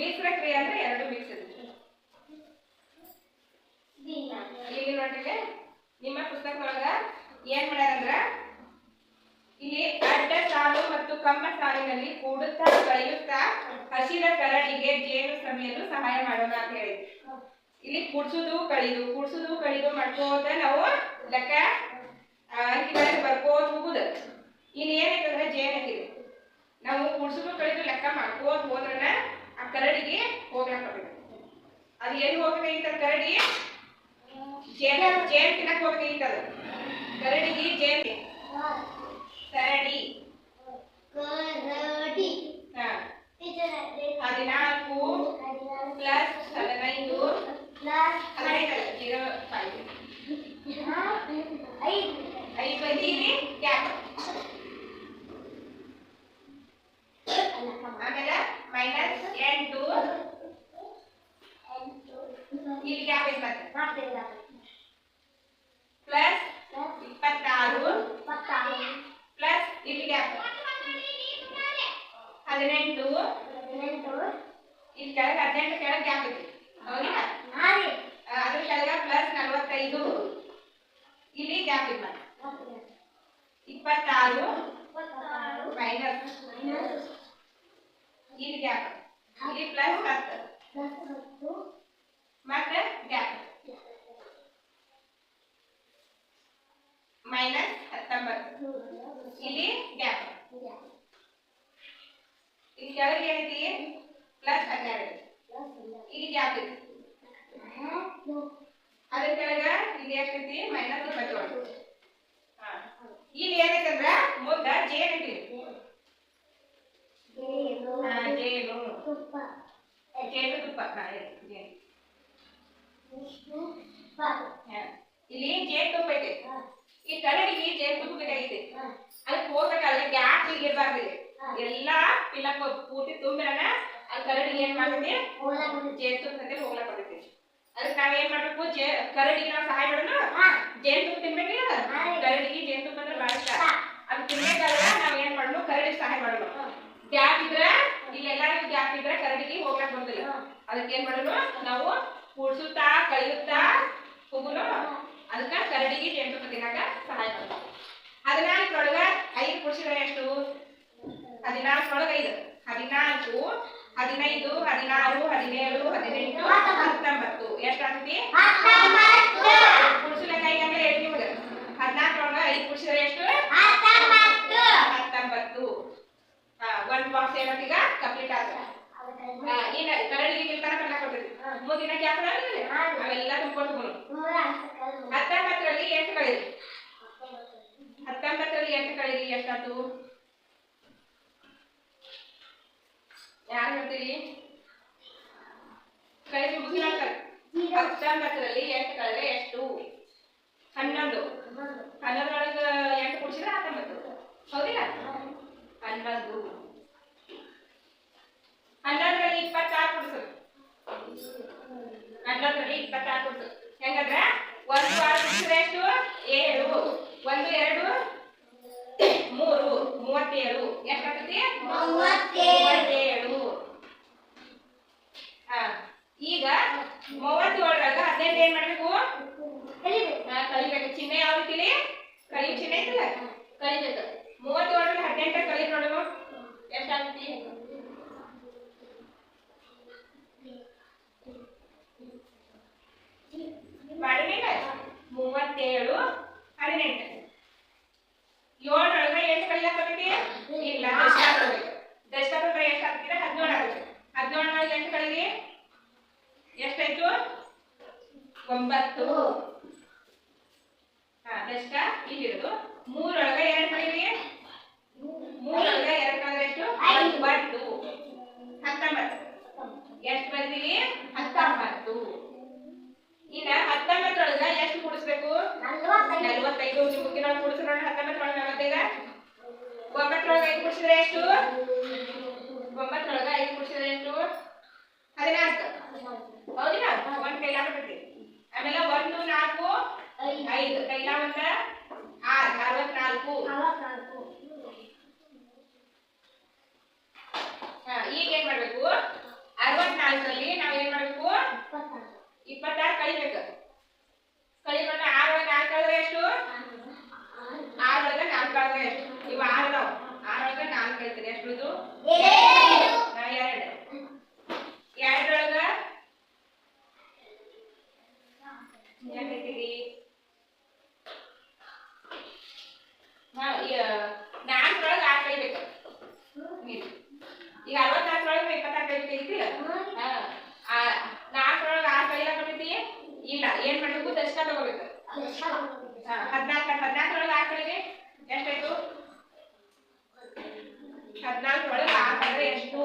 ಮಿಶ್ರ ಕ್ರಿಯೆ ಅಂದ್ರೆ ಎರಡು ದಿನ ಈಗ ನೋಡ್ರಿ, ನಿಮ್ಮ ಪುಸ್ತಕದೊಳಗ ಏನ್ ಮಾಡ್ಯಾರಂದ್ರ ಇಲ್ಲಿ ಅಡ್ಡ ಸಾಲು ಮತ್ತು ಕಮ್ಮ ಸಾಲಿನಲ್ಲಿ ಕೂಡುತ್ತಾ ಕಳೆಯುತ್ತಾ ಹಸಿರ ಕರಡಿಗೆ ಜೇನು ಸವಿಯಲು ಸಹಾಯ ಮಾಡೋಣ ಅಂತ ಹೇಳಿ. ಇಲ್ಲಿ ಕುಡ್ಸುದು, ಕಳಿದು ಕುಡ್ಸುದು, ಕಳಿದು ಮಾಡ್ಕೋತ ನಾವು ಲೆಕ್ಕ ಅಂಕಿಗಳಲ್ಲಿ ಬರ್ಕೋತ ಹೋಗುದು. ಇಲ್ಲಿ ಏನೈತಂದ್ರೆ ಜೇನು ಹಾಕಿದೆ ನಾವು ಕುಡ್ಸುದು, ಕಳಿದು ಲೆಕ್ಕ ಮಾಡ್ಕೋತ ಹೋದ್ರನ ಆ ಕರಡಿಗೆ ಹೋಗ್ಲಕ್ಕ ಅದು ಎಲ್ಲಿ ಹೋಗ್ಬೇಕಾಗಿತ್ತ ಕರಡಿ ಜೇನು ಜೇನು ತಿನ್ನಕ್ ಹೋಗ್ಬೇಕಾಗಿತ್ತ ಅದು ಕರಡಿಗೆ ಜೇನು. ಕರಡಿ. ಕರಡಿ. ಹಾ. ಟೀಚರ್ ಹದಿನಾಲ್ಕು ಪ್ಲಸ್ ಹದಿನೈದು. ಪ್ಲಸ್ ಹದಿನೈದಲ್ಲ ಜೀರೋ ಫೈವ್. ಐದು. ಐದು ಬಂದೀವಿ ಗ್ಯಾಪ್ ಆಮೇಲೆ ಮೈನಸ್ ಎಂಟು ಇಲ್ಲಿ ಗ್ಯಾಪ್ ಐತೆ ಮತ್ತೆ ಪ್ಲಸ್ ಇಪ್ಪತ್ತಾರು ಪ್ಲಸ್ ಇಲ್ಲಿ ಗ್ಯಾಪ್ ಹದಿನೆಂಟು. ಇಲ್ಲಿ ಕೆಳಗೆ ಹದಿನೆಂಟು ಕೆಳಗೆ ಹಾಕುತ್ತೆ ಹೌದಾ? ಅದ್ರ ಕೆಳಗೆ ಪ್ಲಸ್ ನಲವತ್ತೈದು. ಇಲ್ಲಿ ಗ್ಯಾಪ್ ಇಲ್ಲ ಇಪ್ಪತ್ತಾರು. ಮೈನಸ್ ಇಲ್ಲಿ ಗ್ಯಾಪ್ ಇಲ್ಲಿ ಪ್ಲಸ್ ಹತ್ತು. ಮತ್ತೆ ಗ್ಯಾಪ್ ಮೈನಸ್ ಹತ್ತೊಂಬತ್ತು. ಇಲ್ಲಿ ಗ್ಯಾಪ್ ಇಲ್ಲಿ ಕೆಳಗೆ ಏನೈತಿ ಪ್ಲಸ್ ಹನ್ನೆರಡು ಇಲ್ಲಿ ಗ್ಯಾಪ್ ಐತಿ ಅದ್ರ ಕೆಳಗ ಇಲ್ಲಿ ಎಷ್ಟೈತಿ ಮೈನಸ್ ಇಪ್ಪತ್ತೇಳು ಹಾ. ಇಲ್ಲಿ ಏನೈತಂದ್ರ ಮುಂದ ಜೇನ್ ಐತಿ ಹಾ, ಜೇನು ಜೇನು ತುಪ್ಪ ಹಾ, ಇದೆ, ಜೇನು. ಹಾ. ಇಲ್ಲಿ ಜೇನು ತುಪ್ಪ ಐತಿ ಈ ಕರಡಿಗೆ ಜೇನು ತುಪ್ಪ ಬೇಕಾಗೈತಿ ಅದಕ್ಕೆ ಹೋಗ್ಬೇಕಾದ್ರೆ ಗ್ಯಾಪ್ ಇರ್ಬಾರ್ದು ಎಲ್ಲಾ ಫಿಲಪ್ ಪೂರ್ತಿ ತುಂಬಿರನ ಅಲ್ಲಿ ಕರಡಿಗೆ ಏನ್ ಮಾಡ್ತೈತಿ ಜೇನುತುಪ್ಪದಲ್ಲಿ ಹೋಗ್ಲಕ್ ಬರ್ತೈತಿ ಅದಕ್ಕೆ ನಾವ್ ಏನ್ ಮಾಡ್ಬೇಕು? ಜೇ ಕರಡಿಗೆ ನಾವು ಸಹಾಯ ಮಾಡೋಣ ಜೇನುತುಪ್ಪ ತಿನ್ಬೇಕಿಲ್ಲ ಕರಡಿಗೆ ಜೇನುತುಪ್ಪ ಅಂದ್ರೆ ಭಾಳ ಇಷ್ಟ. ಅದು ತಿನ್ಬೇಕಾದ್ರೆ ನಾವ್ ಏನ್ ಮಾಡೋಣ ಕರಡಿಗೆ ಸಹಾಯ ಮಾಡೋಣ ಗ್ಯಾಪ್ ಇದ್ರ ಇಲ್ಲೆಲ್ಲ ಗ್ಯಾಪ್ ಇದ್ರೆ ಕರಡಿಗೆ ಹೋಗ್ಲಾಕ್ ಬಂದಿಲ್ಲ ಅದಕ್ಕೆ ಏನ್ ಮಾಡೋಣ ನಾವು ಕೂಡ್ಸುತ್ತಾ ಕಳಿಯುತ್ತಾ ಹೋಗುನು ಅದಕ್ಕ ಕರಡಿಗೆ ಜೇನುತುಪ್ಪ ತಿನ್ನಾಕ ಸಹಾಯ ಮಾಡೋಣ ಹದಿನಾಲ್ಕರೊಳಗ ಐದು ಕುಡಿಸಿದ್ರೆ ಎಷ್ಟು? ಹದಿನಾಲ್ಕರೊಳಗ ಐದು ಹದಿನಾಲ್ಕು ಹದಿನೈದು ಹದಿನಾರು ಹದಿನೇಳು ಹದಿನೆಂಟು ಹತ್ತೊಂಬತ್ತು. ಎಷ್ಟಾಗ್ತೈತಿ ಕುಡಿಸ್ಲಿಕ್ಕೆ ಐದು ಅಂದ್ರೆ ಹೇಳಿ ನಿಮ್ಗೆ? ಹದಿನಾಲ್ಕರೊಳಗ ಐದು ಕುಡಿಸಿದ್ರೆ ಎಷ್ಟು? ಹತ್ತೊಂಬತ್ತು. ಒಂದ್ ಬಾಕ್ಸ್ ಏನಂತೀಗ ಕಂಪ್ಲೀಟ್ ಆದ್ರೆ. ಏನ ಕರಡಿಗೆ ನಿಲ್ತಾನ ಕಣ್ಣ ಕೊಡ್ತೈತಿ ಮುಂದಿನ ಕ್ಯಾಪ್ ಅವೆಲ್ಲ ತುಂಬಿಕೊಂಡು ಹತ್ತೊಂಬತ್ತರಲ್ಲಿ ಎಂಟು ಕಳೀರಿ ಹತ್ತೊಂಬತ್ತರಲ್ಲಿ ಎಂಟು ಕಳೀರಿ ಎಷ್ಟಾಯ್ತು ಯಾರು ಹೇಳ್ತೀರಿ ಕಳೀರಿ ಮುಗಿಸ್ಲಾಕ ಹತ್ತೊಂಬತ್ತರಲ್ಲಿ ಎಂಟು ಕಳೆದ್ರೆ ಎಷ್ಟು? ಹನ್ನೊಂದು. ಹನ್ನೊಂದರೊಳಗೆ ಎಂಟು ಕುಡಿಸಿದ್ರೆ ಹತ್ತೊಂಬತ್ತು. ಹೌದಿಲ್ಲ? ಹನ್ನೊಂದು. ಹನ್ನೊಂದರಲ್ಲಿ ಇಪ್ಪತ್ತಾರು ಕುಡಿಸು ಹನ್ನೊಂದರಲ್ಲಿ ಇಪ್ಪತ್ತಾರು ಕುಡಿಸು ಹೆಂಗಂದ್ರೆ? ಒಂದು ಆರು ಕುಡಿಸಿದ್ರೆ ಎಷ್ಟು? ಏಳು. ಒಂದು ಎರಡು ಮೂರು. ಮೂವತ್ತೇಳು. ಎಷ್ಟಾಗ್ತೈತಿ ಮೂವತ್ತೇಳು. ಈಗ ಮೂವತ್ತೇಳರಾಗ ಹದಿನೆಂಟು ಏನ್ ಮಾಡ್ಬೇಕು? ಹಾ, ಕಲಿಬೇಕು. ಚಿಹ್ನೆ ಯಾವ ರೀತಿಲಿ ಕಲಿ ಚಿಹ್ನೆ ಐತಲ್ಲ? ಕಲಿಬೇಕು ಒಂಬತ್ತು. ಹಾ ದಶಕ ಇಲ್ಲಿ ಹಿಡಿದು ಎರಡು ಕಳಿಗೆ ಮೂರೊಳಗ ಎರಡು ಕಳೆದ್ರೆ ಎಷ್ಟು? ಒಂಬತ್ತು. ಹತ್ತೊಂಬತ್ತು. ಎಷ್ಟು ಬಂದಿವಿ ಹತ್ತೊಂಬತ್ತು. ಇನ್ನ ಹತ್ತೊಂಬತ್ತರೊಳಗ ಎಷ್ಟು ಕುಡಿಸ್ಬೇಕು? ನಲ್ವತ್ತೈದು. ನಲವತ್ತೈದು. ಚಿಕ್ಕುಕಿನ ಕೂಡಿಸೋಣ ಹತ್ತೊಂಬತ್ತರೊಳಗ ನಲವತ್ತೈದ. ಒಂಬತ್ತರೊಳಗ ಐದು ಕೂಡಿಸಿದ್ರೆ ಎಷ್ಟು? ಒಂಬತ್ತರೊಳಗ ಐದು ಕೂಡಿಸಿದ್ರೆ ಎಷ್ಟು? ಒಂದ ಈಗ ಏನ್ ಮಾಡ್ಬೇಕು? ಅರವತ್ನಾಲ್ಕಲ್ಲಿ ನಾವ್ ಏನ್ ಮಾಡ್ಬೇಕು? ಇಪ್ಪತ್ತಾರು ಕಳಿಬೇಕು. ಕಳಿಬೇಕು ಆರ್ ಒಳಗೆ ನಾಲ್ಕು ಕಳೆದ್ರೆ ಎಷ್ಟು? ಆರ್ ಒಳಗೆ ನಾಲ್ಕು ಕಳೆದ್ರೆ ಎಷ್ಟು? ಇವು ಆರ್ ಅದಾವ. ಆರ್ ಒಳಗೆ ಎಷ್ಟು ಎರಡು. ಎರಡರೊಳಗ? ಎರಡೈತಿ ತಗೋಬೇಕು ಹದಿನಾಲ್ಕು, ಹದಿನಾಲ್ಕರೊಳಗೆ ಆರು ಕಡೆಗೆ ಎಷ್ಟಾಯ್ತು? ಹದಿನಾಲ್ಕರೊಳಗೆ ಆರು ಅಂದ್ರೆ ಎಷ್ಟು?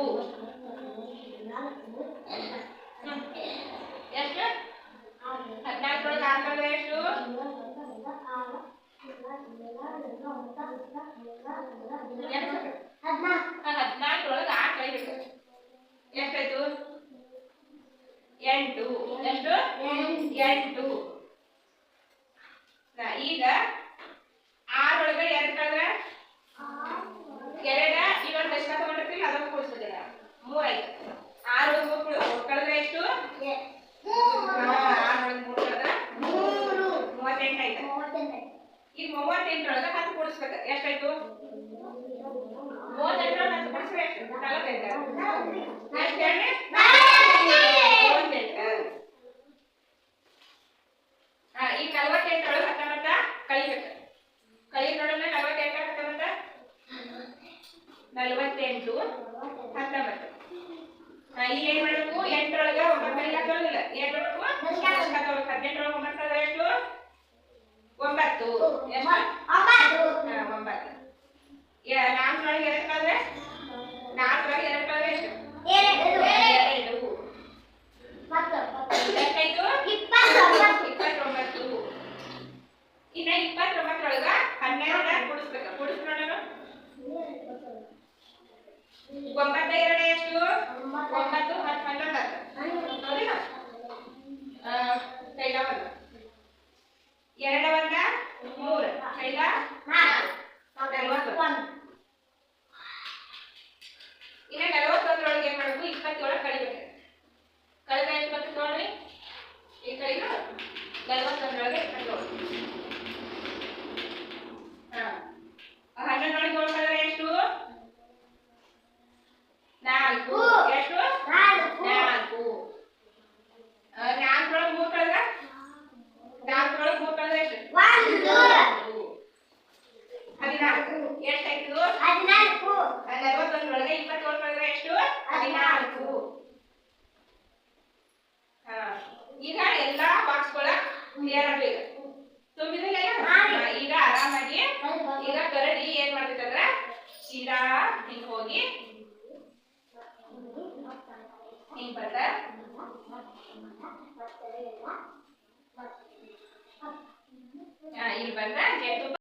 ಎಷ್ಟು? ಹದಿನಾಲ್ಕರೊಳಗೆ ಆರು ಕಡೆಗೆ ಎಷ್ಟು? ಹದಿನಾಲ್ಕರೊಳಗೆ ಆರು ಕೈ ಎಷ್ಟಾಯ್ತು? ಎಂಟು. ಎಷ್ಟು? ಎಂಟು. ಈಗ ಆರೊಳಗೆ ಎರಡು ಹತ್ತೊಂಬತ್ತು. ಇಲ್ಲಿ ಏನ್ ಮಾಡಬೇಕು? ಎಂಟರೊಳಗ ಒಂಬತ್ತು ಮೇಲೆ ತೊಳಗಿಲ್ಲ ಏನ್ ಮಾಡಬೇಕು ಹದಿನೆಂಟರೊಳಗ ಒಂಬತ್ತು ಆದ್ರೆ ಎಷ್ಟು? ಒಂಬತ್ತು. ಎಷ್ಟು? ಒಂಬತ್ತು. ನಾಲ್ಕರೊಳಗೆ ಎಷ್ಟಕ್ಕಾದ್ರೆ? ಆರಾಮಾಗಿ ಈಗ ಕರಡಿ ಏನ್ ಮಾಡ್ಬೇಕಂದ್ರ ಶಿರಾ ಹೋಗಿ